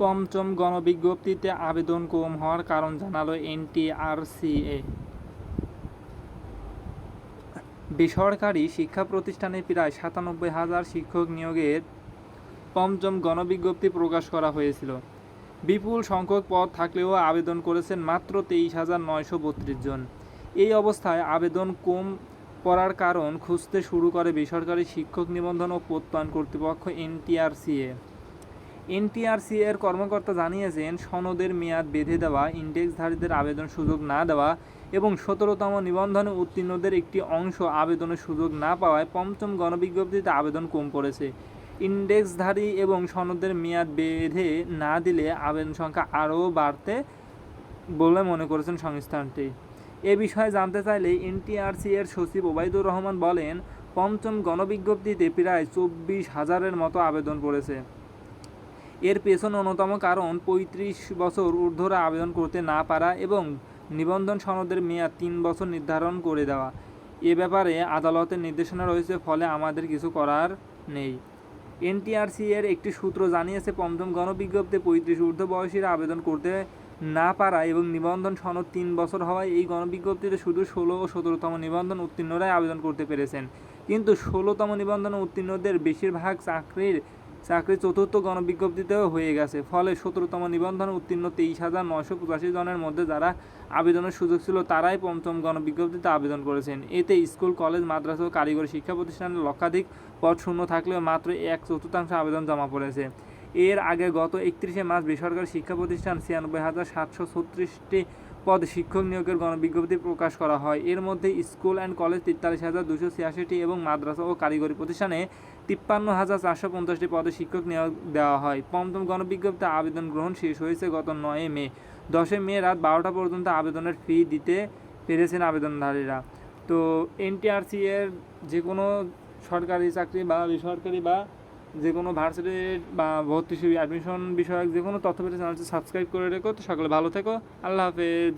পঞ্চম গণবিজ্ঞপ্তিতে আবেদন কম হওয়ার কারণ জানালো এনটিআরসিএ। বেসরকারি শিক্ষা প্রতিষ্ঠানে প্রায় সাতানব্বই হাজার শিক্ষক নিয়োগের পঞ্চম গণবিজ্ঞপ্তি প্রকাশ করা হয়েছিল। বিপুল সংখ্যক পদ থাকলেও আবেদন করেছেন মাত্র তেইশ হাজার নয়শো বত্রিশ জন। এই অবস্থায় আবেদন কম পড়ার কারণ খুঁজতে শুরু করে বেসরকারি শিক্ষক নিবন্ধন ও প্রত্যয়ন কর্তৃপক্ষ এনটিআরসিএ। এনটিআরসি এর কর্মকর্তা জানিয়েছেন, সনদের মেয়াদ বেঁধে দেওয়া, ইন্ডেক্সধারীদের আবেদন সুযোগ না দেওয়া এবং সতেরোতম নিবন্ধনে উত্তীর্ণদের একটি অংশ আবেদনের সুযোগ না পাওয়ায় পঞ্চম গণবিজ্ঞপ্তিতে আবেদন কম পড়েছে। ইন্ডেক্সধারী এবং সনদের মেয়াদ বেঁধে না দিলে আবেদন সংখ্যা আরও বাড়তে বলে মনে করেছেন সংস্থানটি এ বিষয়ে জানতে চাইলে এনটিআরসি এর সচিব ওবায়দুর রহমান বলেন, পঞ্চম গণবিজ্ঞপ্তিতে প্রায় চব্বিশ হাজারের মতো আবেদন পড়েছে। এর পেছন অন্যতম কারণ, পঁয়ত্রিশ বছর ঊর্ধ্বরা আবেদন করতে না পারা এবং নিবন্ধন সনদের মেয়াদ তিন বছর নির্ধারণ করে দেওয়া। এ ব্যাপারে আদালতের নির্দেশনা রয়েছে, ফলে আমাদের কিছু করার নেই। এনটিআরসি এর একটি সূত্র জানিয়েছে পঞ্চম গণবিজ্ঞপ্তিতে পঁয়ত্রিশ ঊর্ধ্ব বয়সীরা আবেদন করতে না পারা এবং নিবন্ধন সনদ তিন বছর হওয়ায় এই গণবিজ্ঞপ্তিতে শুধু ষোলো ও সতেরোতম নিবন্ধন উত্তীর্ণরাই আবেদন করতে পেরেছেন। কিন্তু ষোলোতম নিবন্ধন উত্তীর্ণদের বেশিরভাগ চাকরির চাকরি চতুর্থ গণবিজ্ঞপ্তিতেও হয়ে গেছে। ফলে সতেরোতম নিবন্ধন উত্তীর্ণ তেইশ হাজার নয়শো পঁচাশি জনের মধ্যে যারা আবেদনের সুযোগ ছিল, তারাই পঞ্চম গণবিজ্ঞপ্তিতে আবেদন করেছেন। এতে স্কুল, কলেজ, মাদ্রাসা ও কারিগরি শিক্ষা প্রতিষ্ঠানের লক্ষাধিক পদ শূন্য থাকলেও মাত্র এক চতুর্থাংশ আবেদন জমা পড়েছে। এর আগে গত একত্রিশে মার্চ বেসরকারি শিক্ষা প্রতিষ্ঠান ছিয়ানব্বই হাজার সাতশো ছত্রিশটি পদ শিক্ষক নিয়োগের গণবিজ্ঞপ্তি প্রকাশ করা হয়। এর মধ্যে স্কুল অ্যান্ড কলেজ তেতাল্লিশ হাজার দুশো ছিয়াশিটি এবং মাদ্রাসা ও কারিগরি প্রতিষ্ঠানে তিপ্পান্ন হাজার চারশো পঞ্চাশটি পদে শিক্ষক নিয়োগ দেওয়া হয়। পঞ্চম গণবিজ্ঞপ্তিতে আবেদন গ্রহণ শেষ হয়েছে গত নয় মে। দশই মে রাত বারোটা পর্যন্ত আবেদনের ফি দিতে পেরেছেন আবেদনধারীরা। তো এনটিআরসি এর যে কোনো সরকারি চাকরি বা বেসরকারি বা যে কোনো ভার্সিটি বা ভর্তি শিবির অ্যাডমিশন বিষয়ক যে কোনো তথ্য পেতে চ্যানেলটি সাবস্ক্রাইব করে রেখো। তো সকলে ভালো থেকো। আল্লাহ হাফেজ।